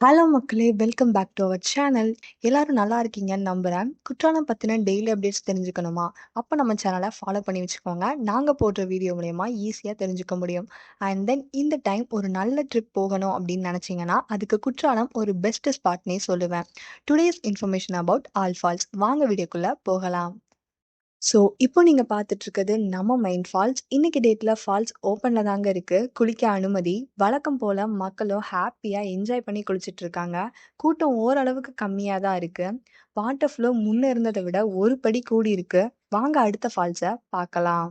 Hello மக்களே! Welcome back to our channel. எல்லாரும் நல்லா இருக்கீங்கன்னு நம்புறேன். குற்றாலம் பத்தின டெய்லி அப்டேட்ஸ் தெரிஞ்சுக்கணுமா? அப்ப நம்ம சேனலை ஃபாலோ பண்ணி வச்சுக்கோங்க. நாங்க போடுற வீடியோ மூலயமா ஈஸியா தெரிஞ்சுக்க முடியும். அண்ட் தென் இந்த டைம் ஒரு நல்ல ட்ரிப் போகணும் அப்படின்னு நினச்சிங்கன்னா அதுக்கு குற்றாலம் ஒரு பெஸ்ட் ஸ்பாட்னே சொல்லுவேன். Today's information about all falls. வாங்க வீடியோக்குள்ள போகலாம். ஸோ, இப்போ நீங்கள் பார்த்துட்டு இருக்கிறது நம்ம மைண்ட் ஃபால்ஸ். இன்னைக்கு டேட்டில் ஃபால்ஸ் ஓப்பனில் தாங்க இருக்குது குளிக்க அனுமதி. வழக்கம் போல் மக்களும் ஹாப்பியாக என்ஜாய் பண்ணி குளிச்சுட்டு இருக்காங்க. கூட்டம் ஓரளவுக்கு கம்மியாக தான் இருக்குது வாட்டர் ஃப்ளோ முன்னே இருந்ததை விட ஒரு படி கூடி இருக்குது வாங்க அடுத்த ஃபால்ஸை பார்க்கலாம்.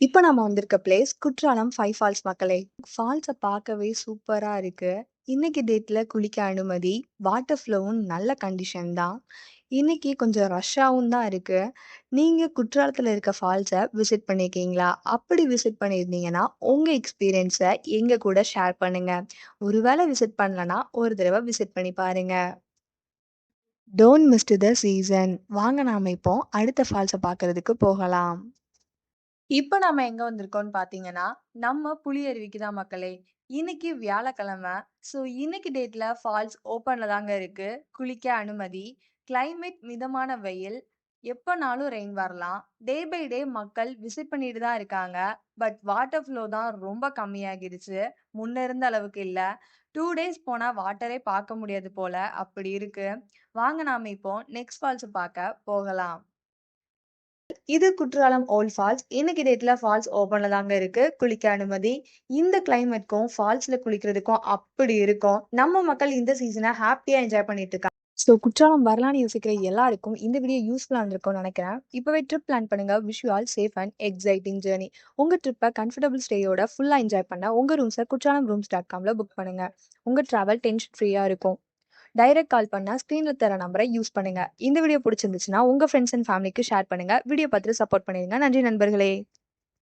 இப்போ நம்ம வந்திருக்க பிளேஸ் குற்றாலம் ஃபைவ் ஃபால்ஸ் மக்களே. ஃபால்ஸ பார்க்கவே சூப்பரா இருக்கு. இன்னைக்கு டேட்ல குளிக்க அனுமதி. வாட்டர் ஃப்ளோவும் நல்ல கண்டிஷன் தான். இன்னைக்கு கொஞ்சம் ரஷ்ஷாவும் தான் இருக்கு. நீங்க குற்றாலத்துல இருக்க ஃபால்ஸை விசிட் பண்ணியிருக்கீங்களா? அப்படி விசிட் பண்ணியிருந்தீங்கன்னா, உங்க எக்ஸ்பீரியன்ஸை எங்க கூட ஷேர் பண்ணுங்க. ஒருவேளை விசிட் பண்ணலன்னா ஒரு தடவை விசிட் பண்ணி பாருங்க. Don't missed the season. வாங்க நாம இப்போ அடுத்த ஃபால்ஸை பார்க்கறதுக்கு போகலாம். இப்போ நம்ம எங்க வந்திருக்கோம்னு பாத்தீங்கன்னா நம்ம புலியருவிக்கு தான் மக்களே. இன்னைக்கு வியாழக்கிழமை. ஸோ இன்னைக்கு டேட்ல ஃபால்ஸ் ஓப்பன்ல தாங்க இருக்கு. குளிக்க அனுமதி. கிளைமேட் மிதமான வெயில். எப்போனாலும் ரெயின் வரலாம். டே பை டே மக்கள் விசிட் பண்ணிட்டு தான் இருக்காங்க. பட் வாட்டர் ஃப்ளோ தான் ரொம்ப கம்மியாகிடுச்சு. முன்ன இருந்த அளவுக்கு இல்லை டூ டேஸ் போனால் வாட்டரே பார்க்க முடியாது போல அப்படி இருக்கு. வாங்க நாம இப்போ நெக்ஸ்ட் ஃபால்ஸ் பார்க்க போகலாம். இது குற்றாலம் ஓல்ட் ஃபால்ஸ். இன்னைக்கு டேட்ல ஃபால்ஸ் ஓப்பன்ல தாங்க இருக்கு. குளிக்க அனுமதி. இந்த கிளைமேட்க்கும் ஃபால்ஸ்ல குளிக்கிறதுக்கும் அப்படி இருக்கும். நம்ம மக்கள் இந்த சீசனை ஹாப்பியா என்ஜாய் பண்ணிட்டு இருக்காங்க. ஸோ குற்றாலம் வரலான்னு யோசிக்கிற எல்லாருக்கும் இந்த வீடியோ யூஸ்ஃபுல்லாக இருந்திருக்கும்னு நினைக்கிறேன் இப்போவே ட்ரிப் பிளான் பண்ணுங்க. Wish you all safe and exciting journey உங்கள் ட்ரிப்பை கம்ஃபர்டபுள் ஸ்டேயோட ஃபுல்லாக என்ஜாய் பண்ண உங்கள் ரூம்ஸை குற்றாலம் ரூம்ஸ் டாட் காம்ல புக் பண்ணுங்க. உங்கள் ட்ராவல் டென்ஷன் ஃப்ரீயாக இருக்கும். டைரக்ட் கால் பண்ணால் ஸ்க்ரீனில் தர நம்பரை யூஸ் பண்ணுங்கள் இந்த வீடியோ பிடிச்சிருந்துச்சுன்னா உங்கள் ஃப்ரெண்ட்ஸ் அண்ட் ஃபேமிலிக்கு ஷேர் பண்ணுங்கள் வீடியோ பார்த்துட்டு சப்போர்ட் பண்ணிடுங்க. நன்றி நண்பர்களே!